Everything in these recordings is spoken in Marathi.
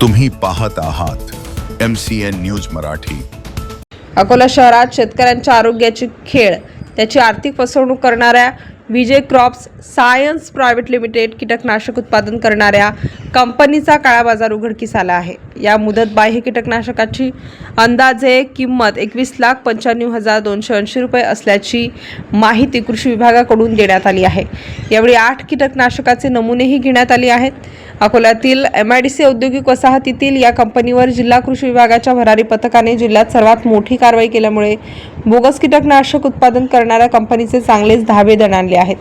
तुम्ही पाहत आहात M C N news Marathi. Akola शहरात शेतकऱ्यांच्या आरोग्याची खेळ त्याची आर्थिक फसवणूक करणाऱ्या Vijay crops science private limited कीटकनाशक उत्पादन करणाऱ्या कंपनीचा काळा बाजार उघडकीस आला आहे. या मुदत बाह्य कीटकनाशकाची अंदाजे किंमत एकवीस लाख पंच्याण्णव हजार दोनशे ऐंशी रुपये असल्याची माहिती कृषी विभागाकडून देण्यात आली आहे. यावेळी आठ कीटकनाशकाचे नमुनेही घेण्यात आले आहेत. अकोल्यातील एम आय डी सी औद्योगिक वसाहतीतील या कंपनीवर जिल्हा कृषी विभागाच्या भरारी पथकाने जिल्ह्यात सर्वात मोठी कारवाई केल्यामुळे बोगस कीटकनाशक उत्पादन करणाऱ्या कंपनीचे चांगलेच धाबे दणाणले आहेत.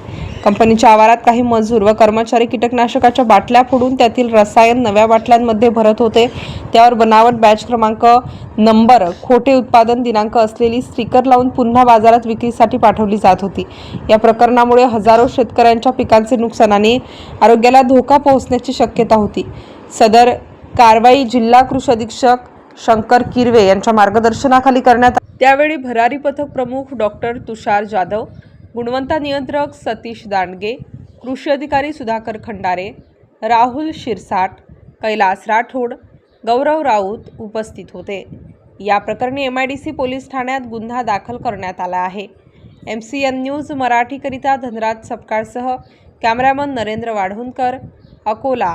कंपनीच्या आवारात काही मजूर व कर्मचारी कीटकनाशकाच्या बाटल्या फोडून त्यातील रसायन नव्या बाटल्यांमध्ये भरत होते. त्यावर बनावट बॅच क्रमांक नंबर खोटे उत्पादन दिनांक असलेली स्टिकर लावून पुन्हा बाजारात विक्रीसाठी पाठवली जात होती. या प्रकरणामुळे हजारो शेतकऱ्यांच्या पिकांचे नुकसान आणि आरोग्याला धोका पोहोचण्याची शक्यता होती. सदर कारवाई जिल्हा कृषी अधीक्षक शंकर किरवे यांच्या मार्गदर्शनाखाली करण्यात त्यावेळी भरारी पथक प्रमुख डॉक्टर तुषार जाधव गुणवत्ता नियंत्रक सतीश दांडगे कृषी अधिकारी सुधाकर खंडारे राहुल शिरसाट कैलास राठोड गौरव राऊत उपस्थित होते. या प्रकरणी M I D C police ठाण्यात गुन्हा दाखल करण्यात आला आहे. एम सी एन न्यूज मराठीकरिता धनराज सपकाळसह कॅमेरामन नरेंद्र वाढवणकर अकोला.